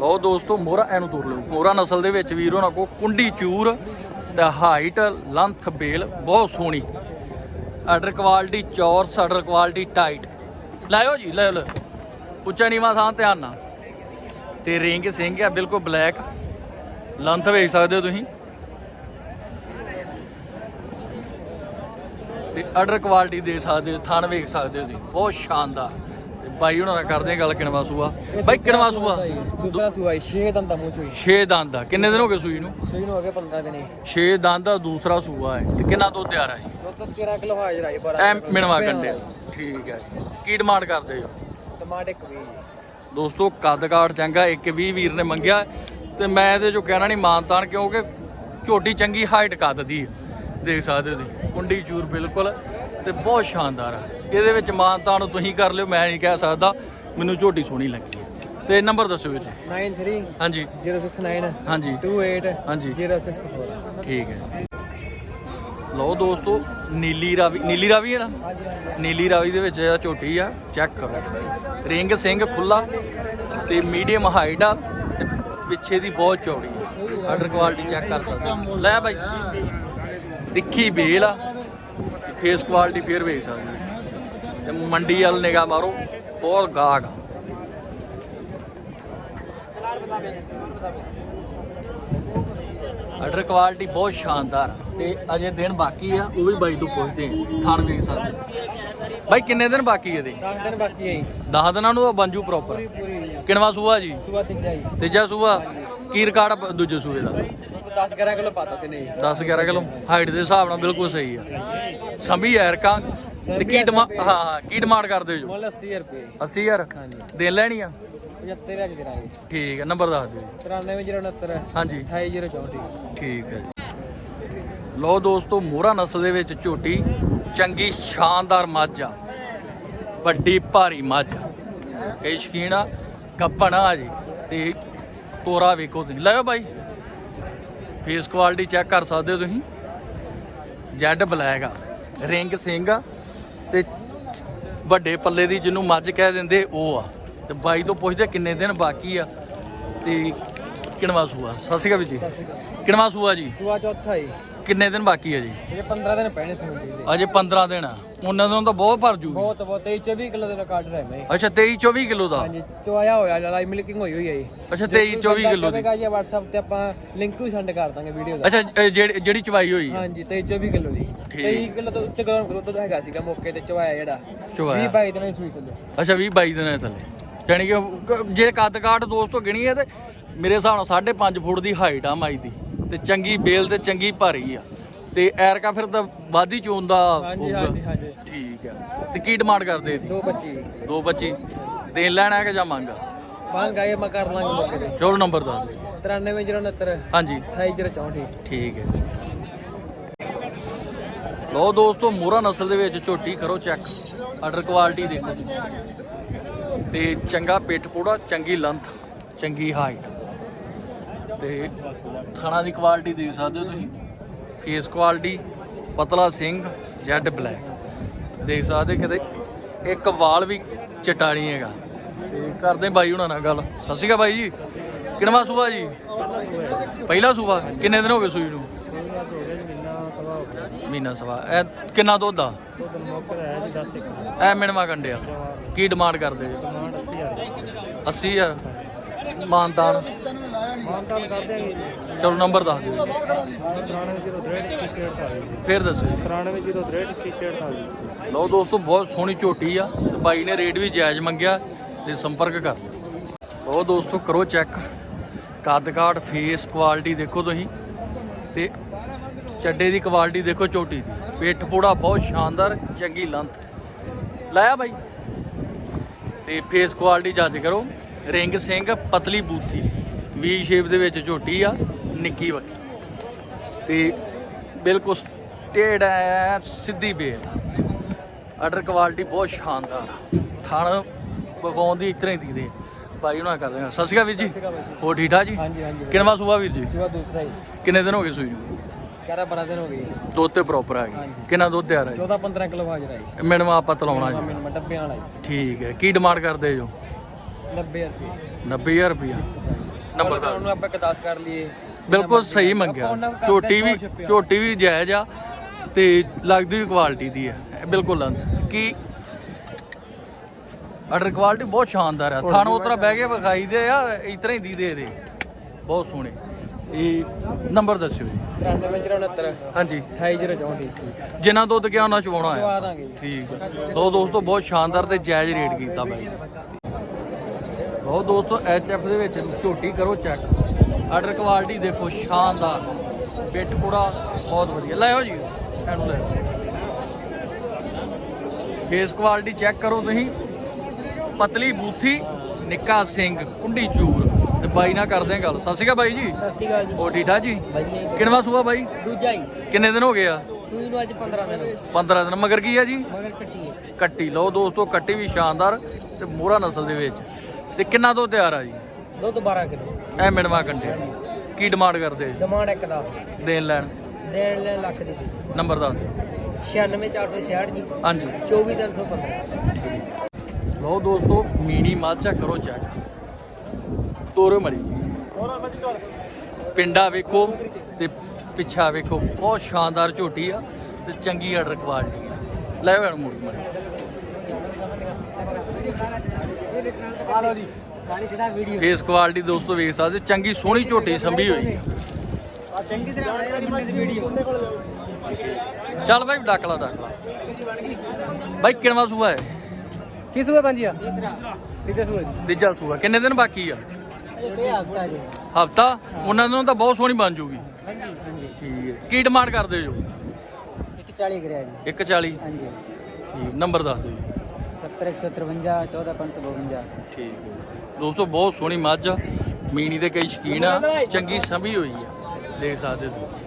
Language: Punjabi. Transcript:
ਲਓ ਦੋਸਤੋ, ਮੋਹਰਾ ਐਨੂੰ ਤੋੜ ਲਓ। ਮੋਹਰਾ ਨਸਲ ਦੇ ਵਿੱਚ ਵੀਰ, ਉਹਨਾਂ ਕੋ ਕੁੰਡੀ, ਚੂਰ ਤੇ ਹਾਈਟ ਲੰਥ ਬੇਲ ਬਹੁਤ ਸੋਹਣੀ। ਆਰਡਰ ਕੁਆਲਿਟੀ ਚੌਰਸ ਆਰਡਰ ਕੁਆਲਿਟੀ ਟਾਈਟ ਲਾਇਓ ਜੀ ਲੈ ਲਓ ਉੱਚਾ ਨੀਵਾ ਥਾਂ ਧਿਆਨ ਨਾਲ। ਤੇ ਰਿੰਗ ਸਿੰਘ ਆ, ਬਿਲਕੁਲ ਬਲੈਕ ਲੰਥ ਵੇਖ ਸਕਦੇ ਹੋ ਤੁਸੀਂ। ਤੇ ਆਰਡਰ ਕੁਆਲਿਟੀ ਦੇ ਸਕਦੇ ਹੋ, ਥਣ ਵੇਖ ਸਕਦੇ ਹੋ ਤੁਸੀਂ। ਬਹੁਤ ਸ਼ਾਨਦਾਰ। ਬਾਈ ਉਹਨਾਂ ਨਾਲ ਕਰਦੇ ਆ ਗੱਲ ਕਿਣਵਾ ਸੂਆ। ਬਾਈ ਕਿਣਵਾ ਸੂਆ। ਦੂਸਰਾ ਸੂਆ 6 ਦੰਦਾਂ ਮੂੰਹ ਚੋਈ 6 ਦੰਦ ਦਾ ਕਿੰਨੇ ਦਿਨ ਹੋ ਗਏ ਸੂਈ ਨੂੰ? ਸੂਈ ਨੂੰ ਹੋ ਗਏ 15 ਦਿਨ 6 ਦੰਦ ਦਾ ਦੂਸਰਾ ਸੂਆ ਹੈ। ਤੇ ਕਿੰਨਾ ਦੁੱਧ ਤਿਆਰ ਹੈ ਦੁੱਧ 13 ਕਿਲੋ ਹਾਜ਼ਰ ਆਈ ਪਰ ਐ ਮਿਣਵਾ ਕੰਡੇ। ਠੀਕ ਹੈ। ਕੀ ਡਿਮਾਂਡ ਕਰਦੇ ਹੋ? ਟਮਾਟਰ ਇੱਕ ਵੀ ਦੋਸਤੋ ਕੱਦ ਕਾਠ ਚੰਗਾ ਇੱਕ 20 ਵੀਰ ਨੇ ਮੰਗਿਆ। ਤੇ ਮੈਂ ਇਹਦੇ ਜੋ ਕਹਿਣਾ ਨਹੀਂ ਮਾਨਤਾਨ ਕਿਉਂਕਿ ਝੋਟੀ ਚੰਗੀ ਹਾਈਟ ਕੱਦ ਦੀ ਹੈ। ਦੇਖ ਸਕਦੇ ਹੋ ਤੁਸੀਂ। ਕੁੰਡੀ ਚੂਰ ਬਿਲਕੁਲ। ਤੇ ਬਹੁਤ ਸ਼ਾਨਦਾਰ ਹੈ ਇਹਦੇ ਵਿੱਚ ਮਾਨਤਾਨ ਤੁਸੀਂ ਕਰ ਲਿਓ ਮੈਂ ਨਹੀਂ ਕਹਿ ਸਕਦਾ। ਮੈਨੂੰ ਝੋਟੀ ਸੋਹਣੀ ਲੱਗੀ। ਤੇ ਨੰਬਰ ਦੱਸੋ ਜੀ। 93 ਹਾਂਜੀ। 069 ਹਾਂਜੀ। 28 ਹਾਂਜੀ। 064 ਠੀਕ ਹੈ। ਲਓ ਦੋਸਤੋ ਨੀਲੀ ਰਾਵੀ ਨੀਲੀ ਰਾਵੀ ਹੈ ਨਾ? ਨੀਲੀ ਰਾਵੀ ਦੇ ਵਿੱਚ ਇਹ ਝੋਟੀ ਆ ਚੈੱਕ ਕਰੋ। ਰਿੰਗ ਸਿੰਘ ਖੁੱਲਾ ਤੇ ਮੀਡੀਅਮ ਹਾਈਟ ਆ ਤੇ ਪਿੱਛੇ ਦੀ ਬਹੁਤ ਚੌੜੀ ਆ। ਆਰਡਰ ਕੁਆਲਿਟੀ ਚੈੱਕ ਕਰ ਸਕਦੇ। ਲੈ ਬਾਈ। ਤਿੱਖੀ ਬੇਲ ਆ। ਫੇਸ ਕੁਆਲਿਟੀ ਫੇਰ ਵੇਖ ਸਕਦੇ ਹੋ। ਤੇ ਮੰਡੀ ਵੱਲ ਨਿਗਾਹ ਮਾਰੋ ਬਹੁਤ ਗਾਗ ਆ। ਆਰਡਰ ਕੁਆਲਿਟੀ ਬਹੁਤ ਸ਼ਾਨਦਾਰ ਤੇ ਅਜੇ ਦਿਨ ਬਾਕੀ ਆ ਉਹ ਵੀ ਬਾਈ ਤੋਂ ਪੁੱਛਦੇ ਆ ਥਾਣ ਵੇਖ ਸਕਦੇ ਹੋ। ਬਾਈ ਕਿੰਨੇ ਦਿਨ ਬਾਕੀ ਇਹਦੇ? 10 ਦਿਨ ਬਾਕੀ ਆਈ 10 ਦਿਨਾਂ ਨੂੰ ਬੰਜੂ ਪ੍ਰੋਪਰ ਪੂਰੀ ਪੂਰੀ ਕਿਣਵਾ ਸੂਆ ਜੀ? ਸੂਆ ਤੀਜਾ ਹੀ ਤੀਜਾ ਸੂਆ? ਕੀ ਰਿਕਾਰਡ ਦੂਜੇ ਸੂਏ ਦਾ? 10 11 ਕਿਲੋ ਪਾਤਾ ਸੀ ਨਹੀਂ। 10 11 ਕਿਲੋ। ਹਾਈਟ ਦੇ ਹਿਸਾਬ ਨਾਲ ਬਿਲਕੁਲ ਸਹੀ ਆ। ਸੰਭੀ ਐਰਕਾਂ ਤੇ ਕੀ ਡਿਮਾਂਡ ਹਾਂ ਕੀ ਡਿਮਾਂਡ ਕਰਦੇ ਹੋ ਮੁੱਲ 80 ਰੁਪਏ। 80000 ਹਾਂਜੀ। ਦੇ ਲੈਣੀ ਆ? 75 ਅੱਜ ਕਰਾਂਗੇ। ਠੀਕ ਹੈ ਨੰਬਰ ਦੱਸ ਦਿਓ ਜੀ। 93069 ਹਾਂਜੀ। 28064 ਠੀਕ ਹੈ ਜੀ। ਲੋ ਦੋਸਤੋ ਮੋਹਰਾ ਨਸਲ ਦੇ ਵਿੱਚ ਝੋਟੀ। ਚੰਗੀ ਸ਼ਾਨਦਾਰ ਮੱਝ ਆ। ਵੱਡੀ ਭਾਰੀ ਮੱਝ ਕਈ ਸ਼ਕੀਨ ਆ ਗੱਪਣ ਆ ਜੀ। ਤੇ ਤੋਰਾ ਵੇਖੋ ਤੁਸੀਂ। ਲਿਓ ਬਾਈ। ਫੇਸ ਕੁਆਲਿਟੀ ਚੈੱਕ ਕਰ ਸਕਦੇ ਹੋ ਤੁਸੀਂ। ਜੈਡ ਬਲੈਕ ਆ। ਰਿੰਗ ਸਿੰਘ ਆ ਤੇ ਵੱਡੇ ਪੱਲੇ ਦੀ ਜਿਹਨੂੰ ਮੱਝ ਕਹਿ ਦਿੰਦੇ ਉਹ ਆ। ਤੇ ਬਾਈ ਤੋਂ ਪੁੱਛਦੇ ਕਿੰਨੇ ਦਿਨ ਬਾਕੀ ਆ ਤੇ ਕਿਣਵਾ ਸੂਆ। ਸਤਿ ਸ਼੍ਰੀ ਅਕਾਲ ਵੀਰ ਜੀ। ਕਿਣਵਾ ਸੂਆ ਜੀ। ਸੂਆ ਚੌਥਾ ਹੀ ਕਿੰਨੇ ਦਿਨ ਬਾਕੀ ਹੈ ਜੀ? ਇਹ 15 ਦਿਨ ਪੈਣੇ ਸੀ ਦੇ ਅਜੇ 15 ਦਿਨ ਆ। ਉਹਨਾਂ ਦਿਨ ਤਾਂ ਬਹੁਤ ਭਰ ਜੂਗੀ। ਬਹੁਤ ਬਹੁਤ। 23 24 ਕਿਲੋ ਦੇ ਰਿਕਾਰਡ ਰਹਿ ਮੈਂ ਅੱਛਾ 23 24 ਕਿਲੋ ਦਾ? ਹਾਂਜੀ ਚੁਆਇਆ ਹੋਇਆ ਲਾਈਵ ਮਿਲਕਿੰਗ ਹੋਈ ਹੋਈ ਹੈ ਜੀ। ਅੱਛਾ 23 24 ਕਿਲੋ ਦੀ। ਜੀ WhatsApp ਤੇ ਆਪਾਂ ਲਿੰਕ ਵੀ ਸੈਂਡ ਕਰ ਦਾਂਗੇ ਵੀਡੀਓ ਦਾ। ਅੱਛਾ ਜਿਹੜੀ ਚਵਾਈ ਹੋਈ ਹੈ ਹਾਂਜੀ 23 24 ਕਿਲੋ ਦੀ। ਠੀਕ। 23 ਕਿਲੋ ਤੋਂ ਉੱਤੇ ਗਰਮ ਕਿਲੋ ਤੋਂ ਹੈਗਾ ਸੀਗਾ ਮੌਕੇ ਤੇ ਚੁਆਇਆ ਜਿਹੜਾ। 20 ਚਵਾਇਆ 22 ਦਿਨਾਂ ਦੀ ਸੂਈ ਕਿਲੋ। ਅੱਛਾ 20 22 ਦਿਨਾਂ ਦੇ ਥੱਲੇ। ਯਾਨੀ ਕਿ ਜੇ ਕੱਦ ਕਾਠ ਦੋਸਤੋ ਗਿਣੀਏ ਤੇ ਮੇਰੇ ਹਿਸਾਬ ਨਾਲ 5.5 ਫੁੱਟ ਦੀ ਹਾਈਟ ਆ ਮਾਈ ਦੀ। ਤੇ ਚੰਗੀ ਬੇਲ ਤੇ ਚੰਗੀ ਭਾਰੀ ਆ। ਤੇ ਐਰਕਾ ਫਿਰ ਤਾਂ ਵਾਦੀ ਚੋਂ ਦਾ ਹਾਂਜੀ। ਹਾਂਜੀ ਹਾਂਜੀ। ਠੀਕ ਆ। ਤੇ ਕੀ ਡਿਮਾਂਡ ਕਰਦੇ ਇਹਦੀ? 225 ਦੋ 25 ਦੇਣ ਲੈਣਾ ਕਿ ਜਾਂ ਮੰਗਾ? ਬਾਂਗ ਆਏ ਮੈਂ ਕਰ ਲਾਂਗਾ ਮੌਕੇ ਤੇ। ਚਲੋ ਨੰਬਰ ਦੱਸ ਦਿਓ। 93069 ਹਾਂਜੀ। 28064 ਠੀਕ ਹੈ। ਲੋ ਦੋਸਤੋ ਮੋਹਰਾ ਨਸਲ ਦੇ ਵਿੱਚ ਝੋਟੀ ਕਰੋ ਚੈੱਕ ਆਰਡਰ ਕੁਆਲਿਟੀ ਦੇਖੋ ਤੇ ਚੰਗਾ ਪਿੱਠ ਪੂੜਾ ਚੰਗੀ ਲੰਥ ਚੰਗੀ ਹਾਈਟ ਤੇ ਥਾਣਾ ਦੀ ਕੁਆਲਿਟੀ ਦੇਖ ਸਕਦੇ ਹੋ ਤੁਸੀਂ। ਫੇਸ ਕੁਆਲਿਟੀ ਪਤਲਾ ਸਿੰਘ ਜੈਡ ਬਲੈਕ ਦੇਖ ਸਕਦੇ ਕਿਤੇ ਇੱਕ ਵਾਲ ਵੀ ਚਟਾ ਨਹੀਂ ਹੈਗਾ। ਤੇ ਕਰਦੇ ਬਾਈ ਹੁਣਾਂ ਨਾਲ ਗੱਲ। ਸਤਿ ਸ਼੍ਰੀ ਅਕਾਲ ਬਾਈ ਜੀ। ਕਿੰਨਵਾ ਸੂਆ ਜੀ? ਪਹਿਲਾ ਸੂਆ ਕਿੰਨੇ ਦਿਨ ਹੋ ਗਏ ਸੂਈ ਨੂੰ? ਮਹੀਨਾ ਸਵਾ। ਇਹ ਕਿੰਨਾ ਦੁੱਧ ਆ? ਐ ਮਿਣਵਾ ਕੰਡੇ ਆ ਕੀ ਡਿਮਾਂਡ ਕਰਦੇ ਜੀ? 80000 ਮਾਨਤਾਨ ਮਾਨਤਾਨ ਕਰ ਦਿਆਂਗੇ ਚਲੋ ਨੰਬਰ ਦੱਸ ਦਿਓ। 93063 ਫੇਰ ਦੱਸੋ 93063 ਲਓ ਦੋਸਤੋ, ਬਹੁਤ ਸੋਹਣੀ ਝੋਟੀ ਆ। ਤੇ ਬਾਈ ਨੇ ਰੇਟ ਵੀ ਜਾਇਜ਼ ਮੰਗਿਆ ਤੇ ਸੰਪਰਕ ਕਰ ਲਓ। ਲਓ ਦੋਸਤੋ, ਕਰੋ ਚੈੱਕ ਕੱਦ ਕਾਟ ਫੇਸ ਕੁਆਲਿਟੀ ਦੇਖੋ ਤੁਸੀਂ। ਤੇ ਚੱਡੇ ਦੀ ਕੁਆਲਿਟੀ ਦੇਖੋ ਝੋਟੀ ਦੀ। ਪਿੱਠ ਪੂੜਾ ਬਹੁਤ ਸ਼ਾਨਦਾਰ, ਚੰਗੀ ਲੰਥ ਲਾਇਆ ਬਾਈ। ਤੇ ਫੇਸ ਕੁਆਲਿਟੀ ਜੱਜ ਕਰੋ। ਰਿੰਗ ਸਿੰਘ ਪਤਲੀ ਬੂਥੀ ਵੀ ਸ਼ੇਪ ਦੇ ਵਿੱਚ ਝੋਟੀ ਆ ਨਿੱਕੀ ਵੱਕੀ ਤੇ ਬਿਲਕੁਲ ਟੇੜ ਐ ਸਿੱਧੀ ਬੇਲ ਆਰਡਰ ਕੁਆਲਿਟੀ ਬਹੁਤ ਸ਼ਾਨਦਾਰ ਆ। ਥਣ ਬਗਾਉਣ ਦੀ ਇਤਨੇ ਦੀ ਦੇ ਭਾਈ ਉਹਨਾਂ ਕਰ ਦੇਗਾ ਸਤਿ ਸ਼੍ਰੀ ਅਕਾਲ ਵੀਰ ਜੀ। ਹੋ ਠੀਕ ਠਾਕ ਜੀ? ਹਾਂਜੀ ਹਾਂਜੀ। ਕਿੰਨਵਾ ਸੂਆ ਵੀਰ ਜੀ? ਦੂਸਰਾ ਹੀ ਕਿੰਨੇ ਦਿਨ ਹੋ ਗਏ ਸੂਈ ਨੂੰ? 11 12 ਦਿਨ ਹੋ ਗਏ। ਦੁੱਧ ਤੇ ਪ੍ਰੋਪਰ ਆ ਗਈ। ਕਿੰਨਾ ਦੁੱਧ ਤਿਆਰ ਹੈ 14 15 ਕਿਲੋ ਹਾਜ਼ਰ ਆਈ ਮਿਣਵਾ ਆਪਾਂ ਤਲਾਉਣਾ ਜੀ। ਮੈਨੂੰ ਡੱਬਿਆਂ ਵਾਲਾ ਠੀਕ ਹੈ। ਕੀ ਡਿਮਾਂਡ ਕਰਦੇ ਜੋ? 90 ਰੁਪਏ 90000 ਰੁਪਇਆ ਨੰਬਰ ਦਾ ਉਹਨੂੰ ਆਪਾਂ ਇੱਕ 10 ਕਰ ਲਈਏ। ਬਿਲਕੁਲ ਸਹੀ ਮੰਗਿਆ। ਝੋਟੀ ਵੀ। ਝੋਟੀ ਵੀ ਜਾਇਜ਼ ਆ ਤੇ ਲੱਗਦੀ ਵੀ ਕੁਆਲਿਟੀ ਦੀ ਹੈ ਇਹ ਬਿਲਕੁਲ ਅੰਤ। ਕੀ ਆਰਡਰ ਕੁਆਲਿਟੀ ਬਹੁਤ ਸ਼ਾਨਦਾਰ ਹੈ ਥਾਣ ਉਤਰਾ ਬਹਿ ਕੇ ਵਿਖਾਈ ਦੇ ਆ ਇਤਰਾ ਹੀ ਦੀ ਦੇ। ਦੇ ਬਹੁਤ ਸੋਹਣੇ। ਇਹ ਨੰਬਰ ਦੱਸਿਓ ਜੀ। 9369 ਹਾਂਜੀ। 28064 ਜਿੰਨਾ ਦੁੱਧ ਕਿਹਾ ਉਹਨਾਂ ਚਵਾਉਣਾ ਚਵਾ ਹੈ ਦਾਂਗੇ ਜੀ। ਠੀਕ ਲੋ ਦੋਸਤੋ ਬਹੁਤ ਸ਼ਾਨਦਾਰ ਤੇ ਜਾਇਜ਼ ਰੇਟ ਕੀਤਾ ਬਾਈ। ਲੋ ਦੋਸਤੋ ਐਚਐਫ ਦੇ ਵਿੱਚ ਝੋਟੀ ਕਰੋ ਚੈੱਕ ਆਰਡਰ ਕੁਆਲਿਟੀ ਦੇਖੋ ਸ਼ਾਨਦਾਰ। ਬਿੱਟ ਪੂਰਾ ਬਹੁਤ ਵਧੀਆ। ਲੈਓ ਜੀ ਇਹਨੂੰ ਲੈ ਫੇਸ ਕੁਆਲਿਟੀ ਚੈੱਕ ਕਰੋ ਤੁਸੀਂ। ਪਤਲੀ ਬੂਥੀ ਨਿੱਕਾ ਸਿੰਘ ਕੁੰਡੀ ਚੂਰ। ਤੇ ਬਾਈ ਨਾਲ ਕਰਦੇ ਗੱਲ। ਸਤਿ ਸ਼੍ਰੀ ਅਕਾਲ ਬਾਈ ਜੀ। ਸਤਿ ਸ਼੍ਰੀ ਅਕਾਲ ਜੀ। ਹੋ ਠੀਕ ਠਾਕ ਜੀ? ਕਿੰਨਵਾ ਸੂਆ ਬਾਈ? ਦੂਜਾ ਹੀ। ਕਿੰਨੇ ਦਿਨ ਹੋ ਗਏ ਆ? ਸੂਈ ਨੂੰ ਅੱਜ 15 ਦਿਨ 15 ਦਿਨ। ਮਗਰ ਕੀ ਆ ਜੀ? ਮਗਰ ਕੱਟੀ ਹੈ। ਕੱਟੀ। ਲਓ ਦੋਸਤੋ ਕੱਟੀ ਵੀ ਸ਼ਾਨਦਾਰ ਤੇ ਮੋਹਰਾ ਨਸਲ ਦੇ ਵਿੱਚ। ਤੇ ਕਿੰਨਾ ਤੋਂ ਤਿਆਰ ਆ ਜੀ? ਦੁੱਧ 12 ਕਿਲੋ। ਐ ਮਿਣਵਾ ਕੰਡੇ। ਕੀ ਡਿਮਾਂਡ ਕਰਦੇ ਜੀ? ਡਿਮਾਂਡ ਇੱਕ ਦਾ ਦੇਣ ਲੈਣ। ਦੇਣ ਲੈ ਲੱਖ ਦੀ। ਨੰਬਰ ਦੱਸ ਦਿਓ। 96466 ਜੀ। ਹਾਂਜੀ। 24315 ਲਓ ਦੋਸਤੋ ਮੀਨੀ ਮਾਝਾ ਕਰੋ ਚੈੱਕ ਤੋਰੇ ਮਰੀ। ਪਿੰਡਾ ਵੇਖੋ ਤੇ ਪਿੱਛਾ ਵੇਖੋ। ਬਹੁਤ ਸ਼ਾਨਦਾਰ ਝੋਟੀ ਆ ਤੇ ਚੰਗੀ ਆਰਡਰ ਕੁਆਲਿਟੀ ਆ। ਲੈ ਵਣ ਮੁੜ ਮਰੀ। ਆਲੋ ਜੀ। ਗਾੜੀ ਜਿਹੜਾ ਵੀਡੀਓ ਫੇਸ ਕੁਆਲਿਟੀ ਦੋਸਤੋ ਵੇਖ ਸਕਦੇ ਚੰਗੀ ਸੋਹਣੀ ਝੋਟੀ ਸੰਭੀ ਹੋਈ। ਆ ਚੰਗੀ ਤਰ੍ਹਾਂ ਬਣਾਇਆ ਮੁੰਡੇ ਦੀ ਵੀਡੀਓ ਚੱਲ ਬਾਈ ਡੱਕ ਲਾ ਡੱਕ ਲਾ। ਬਾਈ ਕਿੰਨਵਾ ਸੂਆ ਹੈ? ਕਿਸ ਵੇ ਪੰਜੀ ਆ? ਤੀਜਾ ਸੂਆ ਜੀ। ਤੀਜਾ ਸੂਆ। ਕਿੰਨੇ ਦਿਨ ਬਾਕੀ ਆ? ਜੀ। ਹਫਤਾ? ਉਹਨਾਂ ਨੂੰ ਤਾਂ ਬਹੁਤ ਸੋਹਣੀ ਬਣ ਜੂਗੀ। ਹਾਂਜੀ ਹਾਂਜੀ। ਠੀਕ ਹੈ। ਕੀ ਡਿਮਾਂਡ ਕਰਦੇ ਜੋ 140 ਕਰਿਆ ਜੀ। 140 ਹਾਂਜੀ। ਠੀਕ ਨੰਬਰ ਦੱਸ ਦਿਓ ਜੀ। 70 153 14552 ਠੀਕ ਹੈ ਦੋਸਤੋ, ਬਹੁਤ ਸੋਹਣੀ ਮੱਝ ਆ। ਮੀਣੀ ਦੇ ਕਈ ਸ਼ਕੀਨ ਆ। ਚੰਗੀ ਸੰਭੀ ਹੋਈ ਆ। ਦੇਖ ਸਕਦੇ ਹੋ ਤੁਸੀਂ।